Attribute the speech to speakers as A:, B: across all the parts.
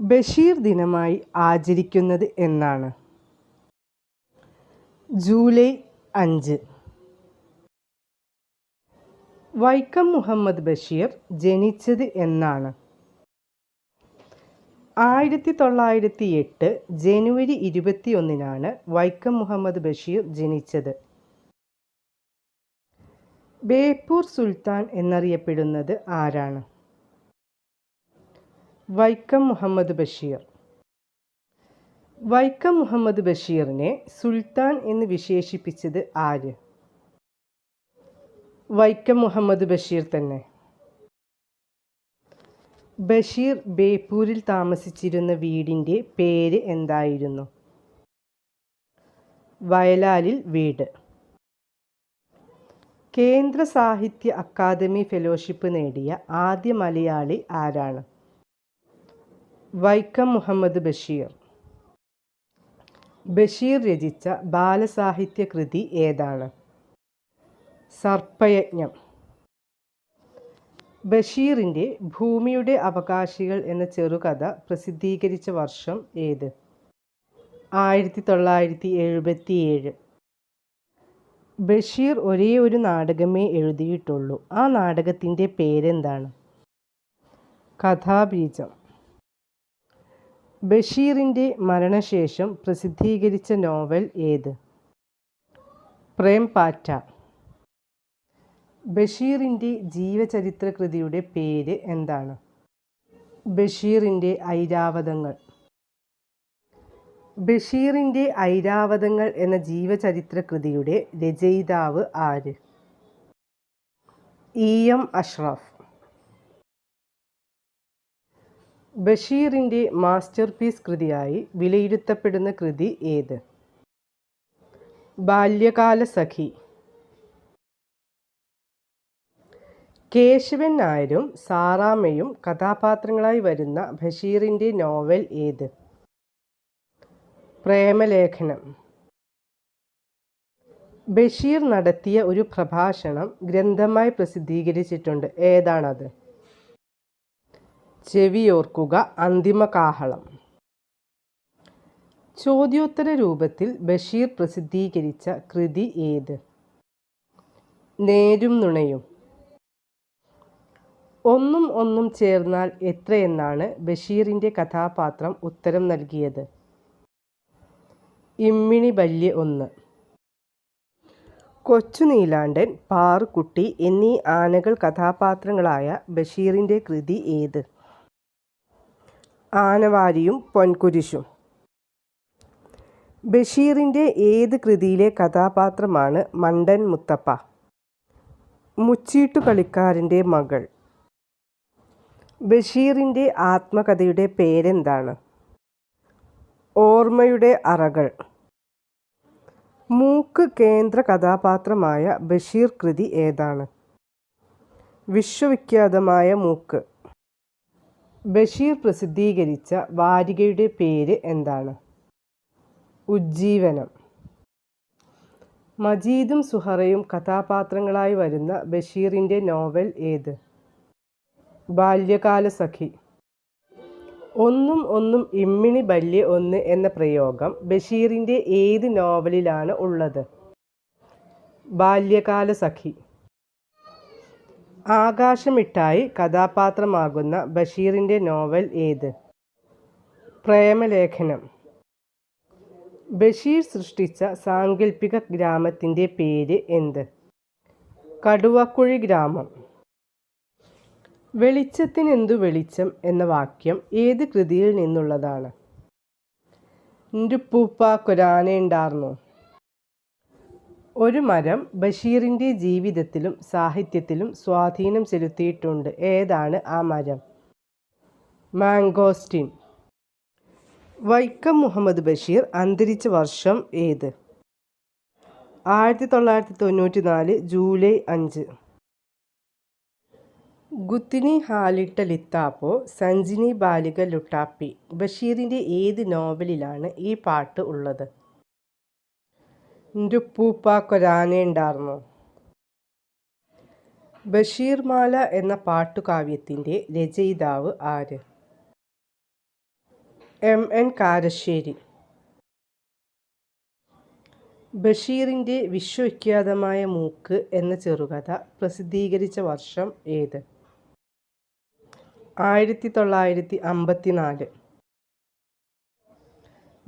A: ബഷീർ ദിനമായി ആചരിക്കുന്നത് എന്നാണ്. ജൂലൈ അഞ്ച്. വൈക്കം മുഹമ്മദ് ബഷീർ ജനിച്ചത് എന്നാണ്. ആയിരത്തി തൊള്ളായിരത്തി എട്ട് ജനുവരി ഇരുപത്തി ഒന്നിനാണ് വൈക്കം മുഹമ്മദ് ബഷീർ ജനിച്ചത്. ബേപ്പൂർ സുൽത്താൻ എന്നറിയപ്പെടുന്നത് ആരാണ്? വൈക്കം മുഹമ്മദ് ബഷീർ. വൈക്കം മുഹമ്മദ് ബഷീറിനെ സുൽത്താൻ എന്ന് വിശേഷിപ്പിച്ചത് ആര്? വൈക്കം മുഹമ്മദ് ബഷീർ തന്നെ. ബഷീർ ബേപ്പൂരിൽ താമസിച്ചിരുന്ന വീടിന്റെ പേര് എന്തായിരുന്നു? വയലാലിൽ വീട്. കേന്ദ്ര സാഹിത്യ അക്കാദമി ഫെലോഷിപ്പ് നേടിയ ആദ്യ മലയാളി ആരാണ്? വൈക്കം മുഹമ്മദ് ബഷീർ. ബഷീർ രചിച്ച ബാലസാഹിത്യ കൃതി ഏതാണ്? സർപ്പയജ്ഞം. ബഷീറിന്റെ ഭൂമിയുടെ അവകാശികൾ എന്ന ചെറുകഥ പ്രസിദ്ധീകരിച്ച വർഷം ഏത്? ആയിരത്തി തൊള്ളായിരത്തി എഴുപത്തിയേഴ് ബഷീർ ഒരേ ഒരു നാടകമേ എഴുതിയിട്ടുള്ളൂ. ആ നാടകത്തിന്റെ പേരെന്താണ്? കഥാബീജം. ബഷീറിന്റെ മരണശേഷം പ്രസിദ്ധീകരിച്ച നോവൽ ഏത്? പ്രേം പാറ്റ. ബഷീറിന്റെ ജീവചരിത്ര കൃതിയുടെ പേര് എന്താണ്? ബഷീറിന്റെ ഐരാവതങ്ങൾ. ബഷീറിന്റെ ഐരാവതങ്ങൾ എന്ന ജീവചരിത്ര കൃതിയുടെ രചയിതാവ് ആര്? ഇ. എം. അഷ്റഫ്. ബഷീറിന്റെ മാസ്റ്റർ പീസ് കൃതിയായി വിലയിരുത്തപ്പെടുന്ന കൃതി ഏത്? ബാല്യകാല സഖി. കേശവൻ നായരും സാറാമ്മയും കഥാപാത്രങ്ങളായി വരുന്ന ബഷീറിന്റെ നോവൽ ഏത്? പ്രേമലേഖനം. ബഷീർ നടത്തിയ ഒരു പ്രഭാഷണം ഗ്രന്ഥമായി പ്രസിദ്ധീകരിച്ചിട്ടുണ്ട്. ഏതാണത്? ചെവിയോർക്കുക അന്തിമ കാഹളം. ചോദ്യോത്തര രൂപത്തിൽ ബഷീർ പ്രസിദ്ധീകരിച്ച കൃതി ഏത്? നേരും നുണയും. ഒന്നും ഒന്നും ചേർന്നാൽ എത്രയെന്നാണ് ബഷീറിന്റെ കഥാപാത്രം ഉത്തരം നൽകിയത്? ഇമ്മിണി വല്യ ഒന്ന്. കൊച്ചു നീലാണ്ടൻ പാറുക്കുട്ടി എന്നീ ആനകൾ കഥാപാത്രങ്ങളായ ബഷീറിന്റെ കൃതി ഏത്? ആനവാരിയും പൊൻകുരിശും. ബഷീറിന്റെ ഏത് കൃതിയിലെ കഥാപാത്രമാണ് മണ്ടൻ മുത്തപ്പ? മുച്ചീട്ടു കളിക്കാരന്റെ മകൾ. ബഷീറിന്റെ ആത്മകഥയുടെ പേരെന്താണ്? ഓർമ്മയുടെ അറകൾ. മൂക്ക് കേന്ദ്ര കഥാപാത്രമായ ബഷീർ കൃതി ഏതാണ്? വിശ്വവിഖ്യാതമായ മൂക്ക്. ബഷീർ പ്രസിദ്ധീകരിച്ച വാരികയുടെ പേര് എന്താണ്? ഉജ്ജീവനം. മജീദും സുഹറയും കഥാപാത്രങ്ങളായി വരുന്ന ബഷീറിന്റെ നോവൽ ഏത്? ബാല്യകാല സഖി. ഒന്നും ഒന്നും ഇമ്മിണി ബല്യ ഒന്ന് എന്ന പ്രയോഗം ബഷീറിന്റെ ഏത് നോവലിലാണ് ഉള്ളത്? ബാല്യകാല സഖി. ആകാശമിട്ടായി കഥാപാത്രമാകുന്ന ബഷീറിന്റെ നോവൽ ഏത്? പ്രേമലേഖനം. ബഷീർ സൃഷ്ടിച്ച സാങ്കല്പിക ഗ്രാമത്തിന്റെ പേര് എന്ത്? കടുവക്കുഴി ഗ്രാമം. വെളിച്ചത്തിനെന്തു വെളിച്ചം എന്ന വാക്യം ഏത് കൃതിയിൽ നിന്നുള്ളതാണ്? ന്റുപ്പൂപ്പ കൊരാനയുണ്ടാർന്നു ഒരു മരം ബഷീറിന്റെ ജീവിതത്തിലും സാഹിത്യത്തിലും സ്വാധീനം ചെലുത്തിയിട്ടുണ്ട്. ഏതാണ് ആ മരം? മാംഗോസ്റ്റിൻ വൈക്കം മുഹമ്മദ് ബഷീർ അന്തരിച്ച വർഷം ഏത്? ആയിരത്തി തൊള്ളായിരത്തി തൊണ്ണൂറ്റി നാല് ജൂലൈ അഞ്ച്. ഗുത്തിനി ഹാലിട്ട ലിത്താപ്പോ സഞ്ജിനി ബാലിക ലുട്ടാപ്പി. ബഷീറിന്റെ ഏത് നോവലിലാണ് ഈ പാട്ട് ഉള്ളത്? ന്റുപ്പൂപ്പ ഉണ്ടായിരുന്നു ബഷീർമാല എന്ന പാട്ടുകാവ്യത്തിന്റെ രചയിതാവ് ആര്? എം. എൻ. കാരശ്ശേരി. ബഷീറിന്റെ വിശ്വവിഖ്യാതമായ മൂക്ക് എന്ന ചെറുകഥ പ്രസിദ്ധീകരിച്ച വർഷം ഏത്? ആയിരത്തി തൊള്ളായിരത്തി അമ്പത്തി നാല്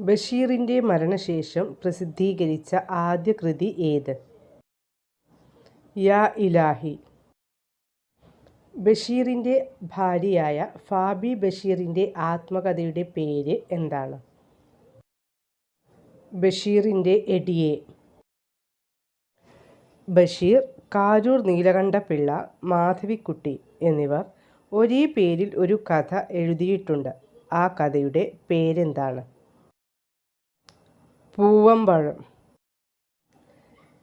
A: ബഷീറിന്റെ മരണശേഷം പ്രസിദ്ധീകരിച്ച ആദ്യ കൃതി ഏത്? യാ ഇലാഹി. ബഷീറിന്റെ ഭാര്യയായ ഫാബി ബഷീറിന്റെ ആത്മകഥയുടെ പേര് എന്താണ്? ബഷീറിന്റെ എടിയെ. ബഷീർ കാരൂർ നീലകണ്ഠപിള്ള മാധവിക്കുട്ടി എന്നിവർ ഒരേ പേരിൽ ഒരു കഥ എഴുതിയിട്ടുണ്ട്. ആ കഥയുടെ പേരെന്താണ്? പൂവമ്പഴം.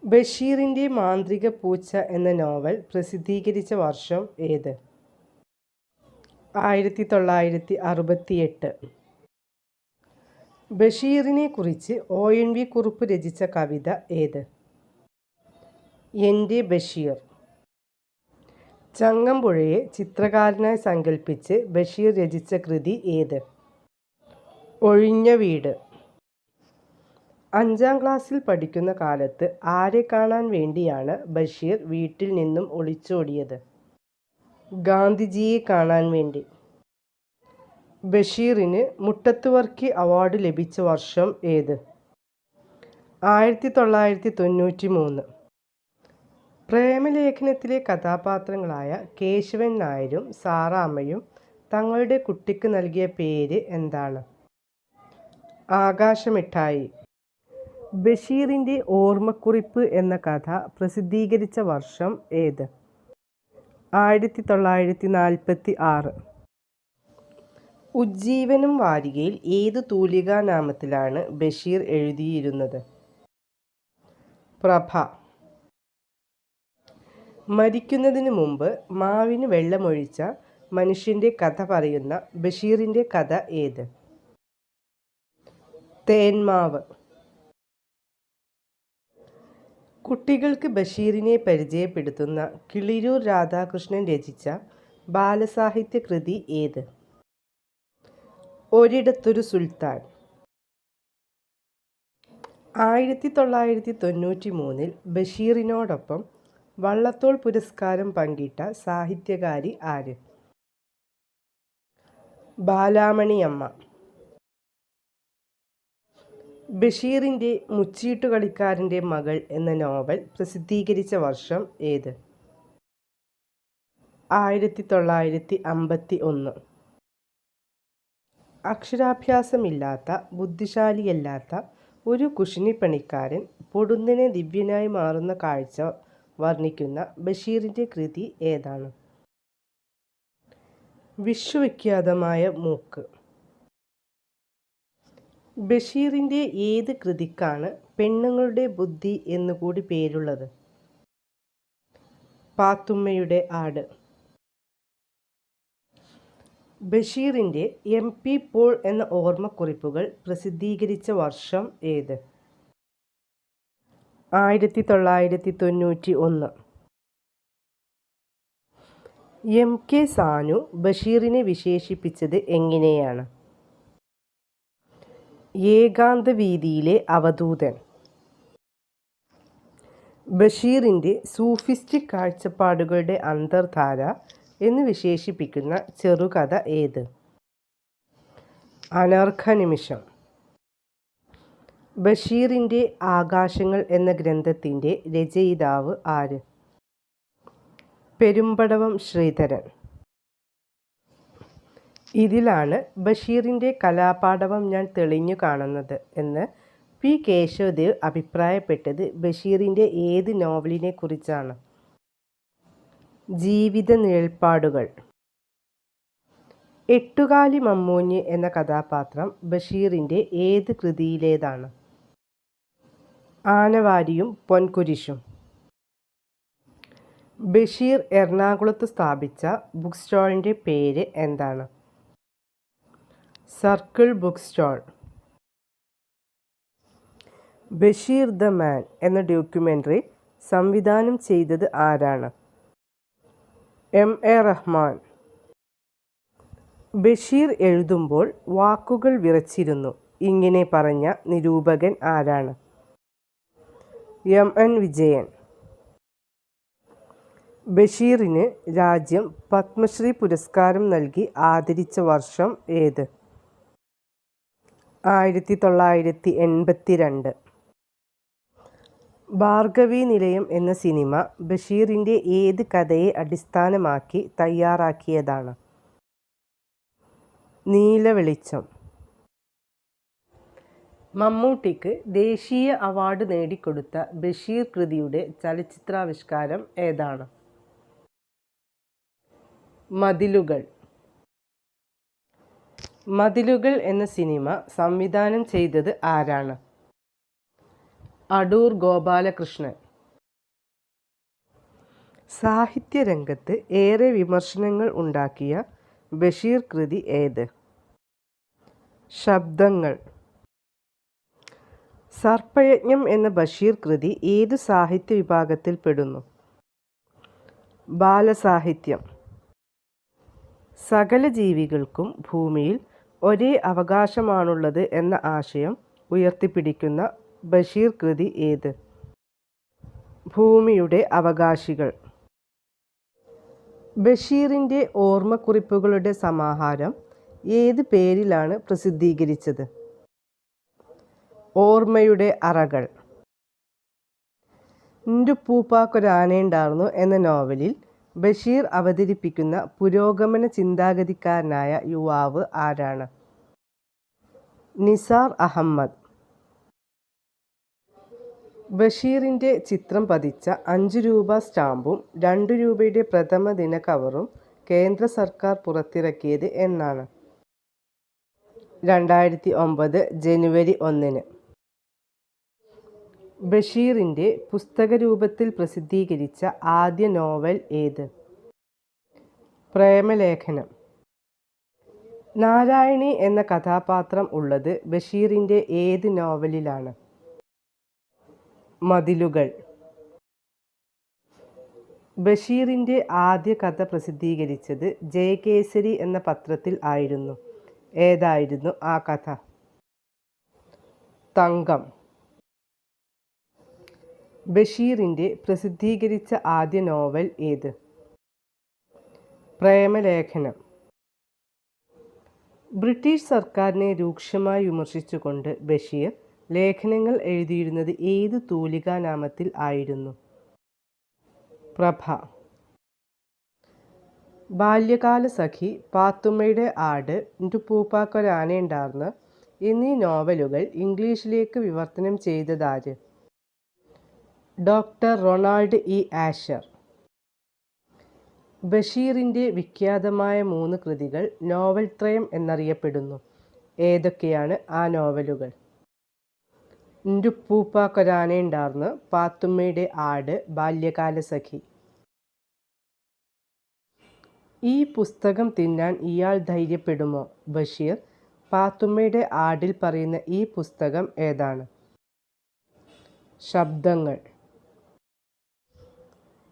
A: ബഷീറിന്റെ മാന്ത്രിക പൂച്ച എന്ന നോവൽ പ്രസിദ്ധീകരിച്ച വർഷം ഏത്? ആയിരത്തി തൊള്ളായിരത്തി അറുപത്തിയെട്ട് ബഷീറിനെ കുറിച്ച് ഒ എൻ വി കുറുപ്പ് രചിച്ച കവിത ഏത്? എന്റെ ബഷീർ. ചങ്ങമ്പുഴയെ ചിത്രകാരനായി സങ്കല്പിച്ച് ബഷീർ രചിച്ച കൃതി ഏത്? ഒഴിഞ്ഞ വീട്. അഞ്ചാം ക്ലാസ്സിൽ പഠിക്കുന്ന കാലത്ത് ആരെ കാണാൻ വേണ്ടിയാണ് ബഷീർ വീട്ടിൽ നിന്നും ഒളിച്ചോടിയത്? ഗാന്ധിജിയെ കാണാൻ വേണ്ടി. ബഷീറിന് മുട്ടത്തുവർക്കി അവാർഡ് ലഭിച്ച വർഷം ഏത്? ആയിരത്തി തൊള്ളായിരത്തി തൊണ്ണൂറ്റി മൂന്ന് പ്രേമലേഖനത്തിലെ കഥാപാത്രങ്ങളായ കേശവൻ നായരും സാറാമ്മയും തങ്ങളുടെ കുട്ടിക്ക് നൽകിയ പേര് എന്താണ്? ആകാശമിഠായി. ബഷീറിന്റെ ഓർമ്മക്കുറിപ്പ് എന്ന കഥ പ്രസിദ്ധീകരിച്ച വർഷം ഏത്? ആയിരത്തി തൊള്ളായിരത്തി നാൽപ്പത്തി ആറ് ഉജ്ജീവനം വാരികയിൽ ഏത് തൂലികാനാമത്തിലാണ് ബഷീർ എഴുതിയിരുന്നത്? പ്രഭ. മരിക്കുന്നതിന് മുമ്പ് മാവിന് വെള്ളമൊഴിച്ച മനുഷ്യന്റെ കഥ പറയുന്ന ബഷീറിന്റെ കഥ ഏത്? തേന്മാവ് കുട്ടികൾക്ക് ബഷീറിനെ പരിചയപ്പെടുത്തുന്ന കിളിരൂർ രാധാകൃഷ്ണൻ രചിച്ച ബാലസാഹിത്യ കൃതി ഏത്? ഒരിടത്തൊരു സുൽത്താൻ. ആയിരത്തി തൊള്ളായിരത്തി തൊണ്ണൂറ്റി മൂന്നിൽ ബഷീറിനോടൊപ്പം വള്ളത്തോൾ പുരസ്കാരം പങ്കിട്ട സാഹിത്യകാരി ആര്? ബാലാമണിയമ്മ. ബഷീറിന്റെ മുച്ചീട്ടുകളിക്കാരന്റെ മകൾ എന്ന നോവൽ പ്രസിദ്ധീകരിച്ച വർഷം ഏത്? ആയിരത്തി തൊള്ളായിരത്തി അമ്പത്തി ഒന്ന് അക്ഷരാഭ്യാസമില്ലാത്ത ബുദ്ധിശാലിയല്ലാത്ത ഒരു കുശിനിപ്പണിക്കാരൻ പൊടുന്നിനെ ദിവ്യനായി മാറുന്ന കാഴ്ച വർണിക്കുന്ന ബഷീറിന്റെ കൃതി ഏതാണ്? വിശ്വവിഖ്യാതമായ മൂക്ക്. ബഷീറിന്റെ ഏത് കൃതിക്കാണ് പെണ്ണുങ്ങളുടെ ബുദ്ധി എന്നുകൂടി പേരുള്ളത്? പാത്തുമ്മയുടെ ആട്. ബഷീറിന്റെ എം പി പോൾ എന്ന ഓർമ്മക്കുറിപ്പുകൾ പ്രസിദ്ധീകരിച്ച വർഷം ഏത്? ആയിരത്തി തൊള്ളായിരത്തി തൊണ്ണൂറ്റി ഒന്ന് എം കെ സാനു ബഷീറിനെ വിശേഷിപ്പിച്ചത് എങ്ങനെയാണ്? ഏകാന്തവീതിയിലെ അവധൂതൻ. ബഷീറിന്റെ സൂഫിസ്റ്റിക് കാഴ്ചപ്പാടുകളുടെ അന്തർധാര എന്ന് വിശേഷിപ്പിക്കുന്ന ചെറുകഥ ഏത്? അനർഘനിമിഷം ബഷീറിന്റെ ആകാശങ്ങൾ എന്ന ഗ്രന്ഥത്തിന്റെ രചയിതാവ് ആര്? പെരുമ്പടവം ശ്രീധരൻ. ഇതിലാണ് ബഷീറിന്റെ കലാപാഠവം ഞാൻ തെളിഞ്ഞു കാണുന്നത് എന്ന് പി കേശവദേവ് അഭിപ്രായപ്പെട്ടത് ബഷീറിന്റെ ഏത് നോവലിനെ കുറിച്ചാണ്. ജീവിത നിഴൽപ്പാടുകൾ. എട്ടുകാലി മമ്മൂഞ്ഞ് എന്ന കഥാപാത്രം ബഷീറിന്റെ ഏത് കൃതിയിലേതാണ്? ആനവാരിയും പൊൻകുരിശും. ബഷീർ എറണാകുളത്ത് സ്ഥാപിച്ച ബുക്ക് സ്റ്റോളിന്റെ പേര് എന്താണ്? Circle book stall Basheer the man എന്ന ഡോക്യുമെന്ററി സംവിധാനം ചെയ്തത് ആരാണ് എം എ റഹ്മാൻ ബഷീർ എഴുതുമ്പോൾ വാക്കുകൾ വിറച്ചിരുന്നു. ഇങ്ങനെ പറഞ്ഞ നിരൂപകൻ ആരാണ്? എം. എൻ. വിജയൻ. ബഷീറിന് രാജ്യം പത്മശ്രീ പുരസ്കാരം നൽകി ആദരിച്ച വർഷം ഏത്? ആയിരത്തിതൊള്ളായിരത്തി ഭാർഗവി നിലയം എന്ന സിനിമ ബഷീറിന്റെ ഏത് കഥയെ അടിസ്ഥാനമാക്കി തയ്യാറാക്കിയതാണ്? നീലവെളിച്ചം. മമ്മൂട്ടിക്ക് ദേശീയ അവാർഡ് നേടിക്കൊടുത്ത ബഷീർ കൃതിയുടെ ചലച്ചിത്രാവിഷ്കാരം ഏതാണ്? മതിലുകൾ. മതിലുകൾ എന്ന സിനിമ സംവിധാനം ചെയ്തത് ആരാണ്? അടൂർ ഗോപാലകൃഷ്ണൻ. സാഹിത്യരംഗത്ത് ഏറെ വിമർശനങ്ങൾ ഉണ്ടാക്കിയ ബഷീർ കൃതി ഏത്? ശബ്ദങ്ങൾ. സർപ്പയജ്ഞം എന്ന ബഷീർ കൃതി ഏത് സാഹിത്യ വിഭാഗത്തിൽ പെടുന്നു? ബാലസാഹിത്യം. സകല ജീവികൾക്കും ഭൂമിയിൽ ഒരേ അവകാശമാണുള്ളത് എന്ന ആശയം ഉയർത്തിപ്പിടിക്കുന്ന ബഷീർ കൃതി ഏത്? ഭൂമിയുടെ അവകാശികൾ. ബഷീറിന്റെ ഓർമ്മക്കുറിപ്പുകളുടെ സമാഹാരം ഏത് പേരിലാണ് പ്രസിദ്ധീകരിച്ചത്? ഓർമ്മയുടെ അറകൾ. "ന്റുപ്പൂപ്പാക്കൊരാനേണ്ടാർന്നു" എന്ന നോവലിൽ ബഷീർ അവതരിപ്പിക്കുന്ന പുരോഗമന ചിന്താഗതിക്കാരനായ യുവാവ് ആരാണ്? നിസാർ അഹമ്മദ്. ബഷീറിന്റെ ചിത്രം പതിച്ച അഞ്ച് രൂപ സ്റ്റാമ്പും രണ്ട് രൂപയുടെ പ്രഥമ ദിന കവറും കേന്ദ്ര സർക്കാർ പുറത്തിറക്കിയത് എന്നാണ്? രണ്ടായിരത്തി ഒമ്പത് ജനുവരി ഒന്നിന്. ബഷീറിന്റെ പുസ്തക രൂപത്തിൽ പ്രസിദ്ധീകരിച്ച ആദ്യ നോവൽ ഏത്? പ്രേമലേഖനം. നാരായണി എന്ന കഥാപാത്രം ഉള്ളത് ബഷീറിന്റെ ഏത് നോവലിലാണ്? മതിലുകൾ. ബഷീറിന്റെ ആദ്യ കഥ പ്രസിദ്ധീകരിച്ചത് ജയകേസരി എന്ന പത്രത്തിൽ ആയിരുന്നു. ഏതായിരുന്നു ആ കഥ? തങ്കം. ബഷീറിന്റെ പ്രസിദ്ധീകരിച്ച ആദ്യ നോവൽ ഏത്? പ്രേമലേഖനം. ബ്രിട്ടീഷ് സർക്കാരിനെ രൂക്ഷമായി വിമർശിച്ചുകൊണ്ട് ബഷീർ ലേഖനങ്ങൾ എഴുതിയിരുന്നത് ഏതു തൂലികാനാമത്തിൽ ആയിരുന്നു? പ്രഭ. ബാല്യകാല സഖി പാത്തുമ്മയുടെ ആട്, ന്റുപ്പൂപ്പാക്കൊരാനേണ്ടാർന്ന് എന്നീ നോവലുകൾ ഇംഗ്ലീഷിലേക്ക് വിവർത്തനം ചെയ്തതാര്? Doctor Ronald E. ആഷർ. ബഷീറിന്റെ വിഖ്യാതമായ മൂന്ന് കൃതികൾ നോവൽ ത്രയം എന്നറിയപ്പെടുന്നു. ഏതൊക്കെയാണ് ആ നോവലുകൾ? ന്റുപ്പൂപ്പാക്കൊരാനേണ്ടാർന്ന്, പാത്തുമ്മയുടെ ആട്, ബാല്യകാല സഖി ഈ പുസ്തകം തിന്നാൻ ഇയാൾ ധൈര്യപ്പെടുമോ? ബഷീർ പാത്തുമ്മയുടെ ആടിൽ പറയുന്ന ഈ പുസ്തകം ഏതാണ്? ശബ്ദങ്ങൾ.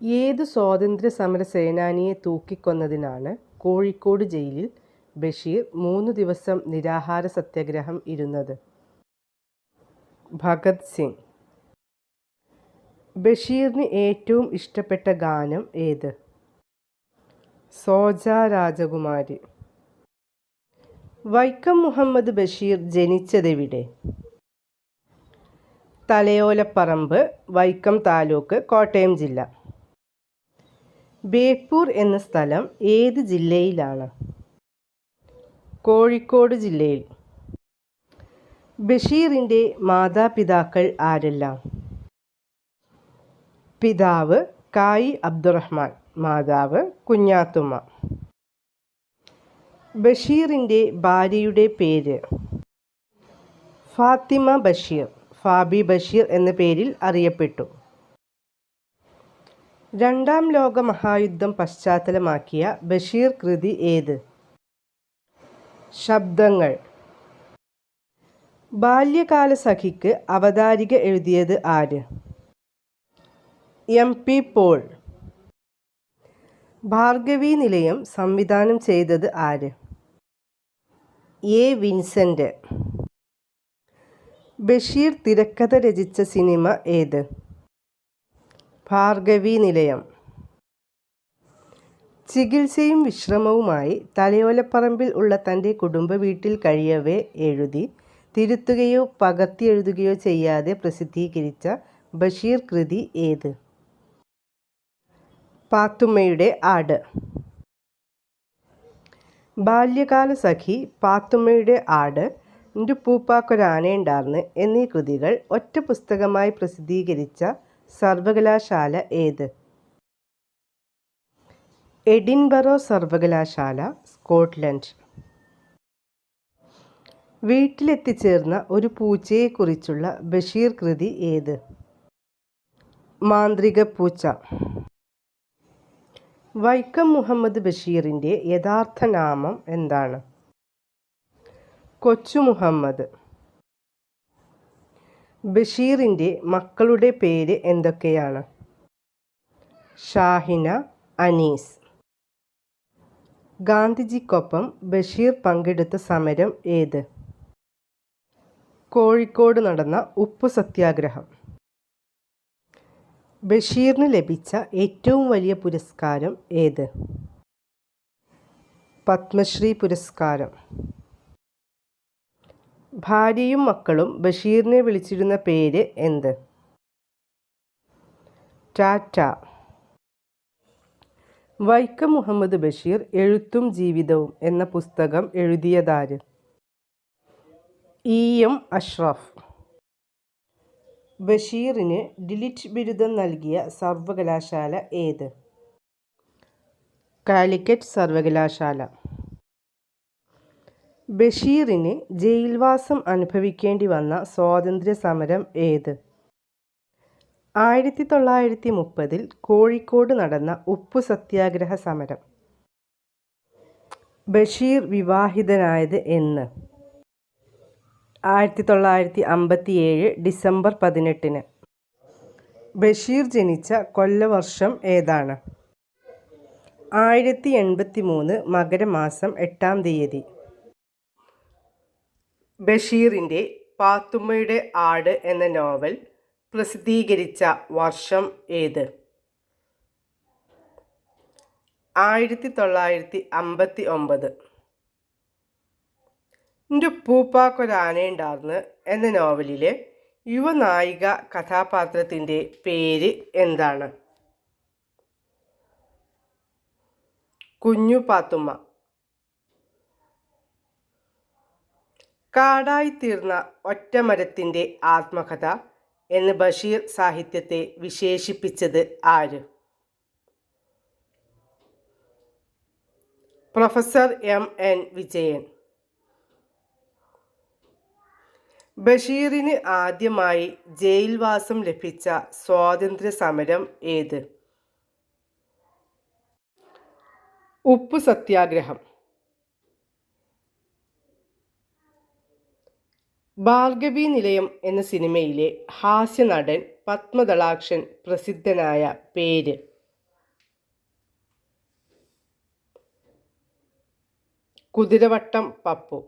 A: ഏതു സ്വാതന്ത്ര്യസമര സേനാനിയെ തൂക്കിക്കൊന്നതിനാണ് കോഴിക്കോട് ജയിലിൽ ബഷീർ മൂന്ന് ദിവസം നിരാഹാര സത്യാഗ്രഹം ഇരുന്നത്? ഭഗത് സിംഗ്. ബഷീറിന് ഏറ്റവും ഇഷ്ടപ്പെട്ട ഗാനം ഏത്? സോജ രാജകുമാരി. വൈക്കം മുഹമ്മദ് ബഷീർ ജനിച്ചതെവിടെ? തലയോലപ്പറമ്പ്, വൈക്കം താലൂക്ക്, കോട്ടയം ജില്ല. ബേപ്പൂർ എന്ന സ്ഥലം ഏത് ജില്ലയിലാണ്? കോഴിക്കോട് ജില്ലയിൽ. ബഷീറിന്റെ മാതാപിതാക്കൾ ആരെല്ലാം? പിതാവ് കായി അബ്ദുറഹ്മാൻ, മാതാവ് കുഞ്ഞാത്തുമ്മ. ബഷീറിന്റെ ഭാര്യയുടെ പേര്? ഫാത്തിമ ബഷീർ, ഫാബി ബഷീർ എന്ന പേരിൽ അറിയപ്പെട്ടു. രണ്ടാം ലോക മഹായുദ്ധം പശ്ചാത്തലമാക്കിയ ബഷീർ കൃതി ഏത്? ശബ്ദങ്ങൾ. ബാല്യകാല സഖിക്ക് അവതാരിക എഴുതിയത് ആര്? എം. പി. പോൾ. ഭാർഗവി നിലയം സംവിധാനം ചെയ്തത് ആര്? എ വിൻസെന്റ് ബഷീർ തിരക്കഥ രചിച്ച സിനിമ ഏത് ഭാർഗവി നിലയം ചികിത്സയും വിശ്രമവുമായി തലയോലപ്പറമ്പിൽ ഉള്ള തന്റെ കുടുംബ വീട്ടിൽ കഴിയവേ എഴുതി തിരുത്തുകയോ പകർത്തി എഴുതുകയോ ചെയ്യാതെ പ്രസിദ്ധീകരിച്ച ബഷീർ കൃതി ഏത്? പാത്തുമ്മയുടെ ആട്. ബാല്യകാല സഖി പാത്തുമ്മയുടെ ആട് എന്റെ പൂപ്പാക്കൊരാനയുണ്ടാർന്ന് എന്നീ കൃതികൾ ഒറ്റ പുസ്തകമായി പ്രസിദ്ധീകരിച്ച സർവകലാശാല ഏത്? എഡിൻബറോ സർവകലാശാല സ്കോട്ട്ലൻഡ്. വീട്ടിലെത്തിച്ചേർന്ന ഒരു പൂച്ചയെക്കുറിച്ചുള്ള ബഷീർ കൃതി ഏത്? മാന്ത്രിക പൂച്ച. വൈക്കം മുഹമ്മദ് ബഷീറിന്റെ യഥാർത്ഥ നാമം എന്താണ്? കൊച്ചു മുഹമ്മദ്. ബഷീറിന്റെ മക്കളുടെ പേര് എന്തൊക്കെയാണ്? ഷാഹിന അനീസ്. ഗാന്ധിജിക്കൊപ്പം ബഷീർ പങ്കെടുത്ത സമരം ഏത്? കോഴിക്കോട് നടന്ന ഉപ്പു സത്യാഗ്രഹം. ബഷീറിന് ലഭിച്ച ഏറ്റവും വലിയ പുരസ്കാരം ഏത്? പത്മശ്രീ പുരസ്കാരം. ഭാര്യയും മക്കളും ബഷീറിനെ വിളിച്ചിരുന്ന പേര് എന്ത്? ടാറ്റ. വൈക്കം മുഹമ്മദ് ബഷീർ എഴുത്തും ജീവിതവും എന്ന പുസ്തകം എഴുതിയതാര്? E M Ashraf. ബഷീറിന് ഡിലിറ്റ് ബിരുദം നൽകിയ സർവകലാശാല ഏത്? കാലിക്കറ്റ് സർവകലാശാല. ബഷീറിന് ജയിൽവാസം അനുഭവിക്കേണ്ടി വന്ന സ്വാതന്ത്ര്യ സമരം ഏത്? ആയിരത്തി തൊള്ളായിരത്തി മുപ്പതിൽ കോഴിക്കോട് നടന്ന ഉപ്പു സത്യാഗ്രഹ സമരം. ബഷീർ വിവാഹിതനായത് എന്ന്. ആയിരത്തി തൊള്ളായിരത്തി അമ്പത്തിയേഴ് ഡിസംബർ പതിനെട്ടിന്. ബഷീർ ജനിച്ച കൊല്ലവർഷം ഏതാണ്? ആയിരത്തി എൺപത്തി മൂന്ന് മകരമാസം എട്ടാം തീയതി. ബഷീറിന്റെ പാത്തുമ്മയുടെ ആട് എന്ന നോവൽ പ്രസിദ്ധീകരിച്ച വർഷം ഏത്? ആയിരത്തി തൊള്ളായിരത്തി അമ്പത്തി ഒമ്പത് എന്റെ പൂപ്പാക്കൊരാനയുണ്ടാർന്ന് എന്ന നോവലിലെ യുവനായിക കഥാപാത്രത്തിന്റെ പേര് എന്താണ്? കുഞ്ഞു പാത്തുമ്മ. കാടായിത്തീർന്ന ഒറ്റമരത്തിന്റെ ആത്മകഥ എന്ന് ബഷീർ സാഹിത്യത്തെ വിശേഷിപ്പിച്ചത് ആര്? Professor M N Vijayan. ബഷീറിന് ആദ്യമായി ജയിൽവാസം ലഭിച്ച സ്വാതന്ത്ര്യ സമരം ഏത്? ഉപ്പു സത്യാഗ്രഹം ഭാർഗവി നിലയം എന്ന സിനിമയിലെ ഹാസ്യനടൻ പത്മദളാക്ഷൻ പ്രസിദ്ധനായ പേര്. കുതിരവട്ടം പപ്പു.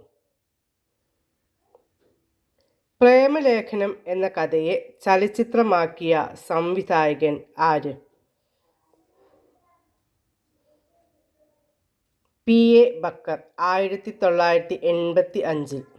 A: പ്രേമലേഖനം എന്ന കഥയെ ചലച്ചിത്രമാക്കിയ സംവിധായകൻ ആര്? പി. എ. ബക്കർ ആയിരത്തി തൊള്ളായിരത്തി എൺപത്തി അഞ്ചിൽ.